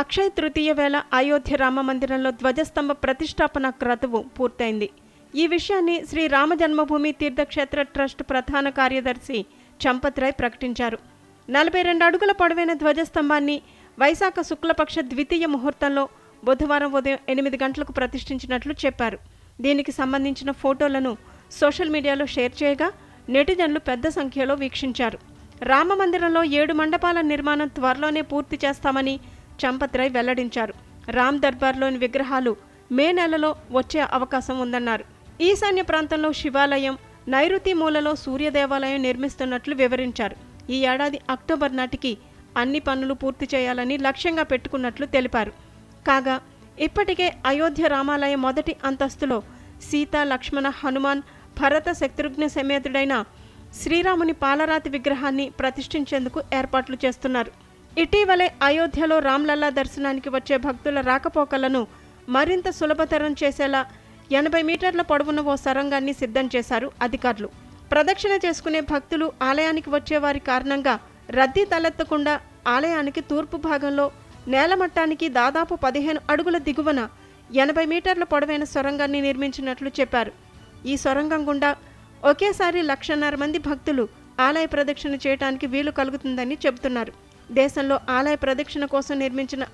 అక్షయ తృతీయ వేళ అయోధ్య రామ మందిరంలో ధ్వజస్తంభ ప్రతిష్టాపన క్రతువు పూర్తయింది. ఈ విషయాన్ని శ్రీ రామ జన్మభూమి తీర్థక్షేత్ర ట్రస్ట్ ప్రధాన కార్యదర్శి చంపత్ రాయ్ ప్రకటించారు. నలభై రెండు అడుగుల పొడవైన ధ్వజస్తంభాన్ని వైశాఖ శుక్లపక్ష ద్వితీయ ముహూర్తంలో బుధవారం ఉదయం ఎనిమిది గంటలకు ప్రతిష్ఠించినట్లు చెప్పారు. దీనికి సంబంధించిన ఫోటోలను సోషల్ మీడియాలో షేర్ చేయగా నెటిజన్లు పెద్ద సంఖ్యలో వీక్షించారు. రామ మందిరంలో ఏడు మండపాల నిర్మాణం త్వరలోనే పూర్తి చేస్తామని చంపతిరాయ్ వెల్లడించారు. రామ్ దర్బార్లోని విగ్రహాలు మే నెలలో వచ్చే అవకాశం ఉందన్నారు. ఈశాన్య ప్రాంతంలో శివాలయం నైరుతి మూలలో సూర్య దేవాలయం నిర్మిస్తున్నట్లు వివరించారు. ఈ ఏడాది అక్టోబర్ నాటికి అన్ని పనులు పూర్తి చేయాలని లక్ష్యంగా పెట్టుకున్నట్లు తెలిపారు. కాగా ఇప్పటికే అయోధ్య రామాలయ మొదటి అంతస్తులో సీత లక్ష్మణ హనుమాన్ భరత శత్రుఘ్న సమేతుడైన శ్రీరాముని పాలరాతి విగ్రహాన్ని ప్రతిష్ఠించేందుకు ఏర్పాట్లు చేస్తున్నారు. ఇటీవలే అయోధ్యలో రామ్లల్లా దర్శనానికి వచ్చే భక్తుల రాకపోకలను మరింత సులభతరం చేసేలా ఎనభై మీటర్ల పొడవున ఓ సొరంగాన్ని సిద్ధం చేశారు అధికారులు. ప్రదక్షిణ చేసుకునే భక్తులు ఆలయానికి వచ్చేవారి కారణంగా రద్దీ తలెత్తకుండా ఆలయానికి తూర్పు భాగంలో నేలమట్టానికి దాదాపు పదిహేను అడుగుల దిగువన ఎనభై మీటర్ల పొడవైన సొరంగాన్ని నిర్మించినట్లు చెప్పారు. ఈ సొరంగం గుండా ఒకేసారి లక్షన్నర మంది భక్తులు ఆలయ ప్రదక్షిణ చేయడానికి వీలు కలుగుతుందని చెబుతున్నారు. దేశంలో ఆలయ ప్రదక్షిణ కోసం నిర్మించిన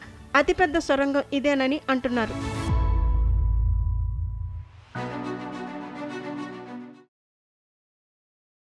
అతిపెద్ద సొరంగం ఇదేనని అంటున్నారు.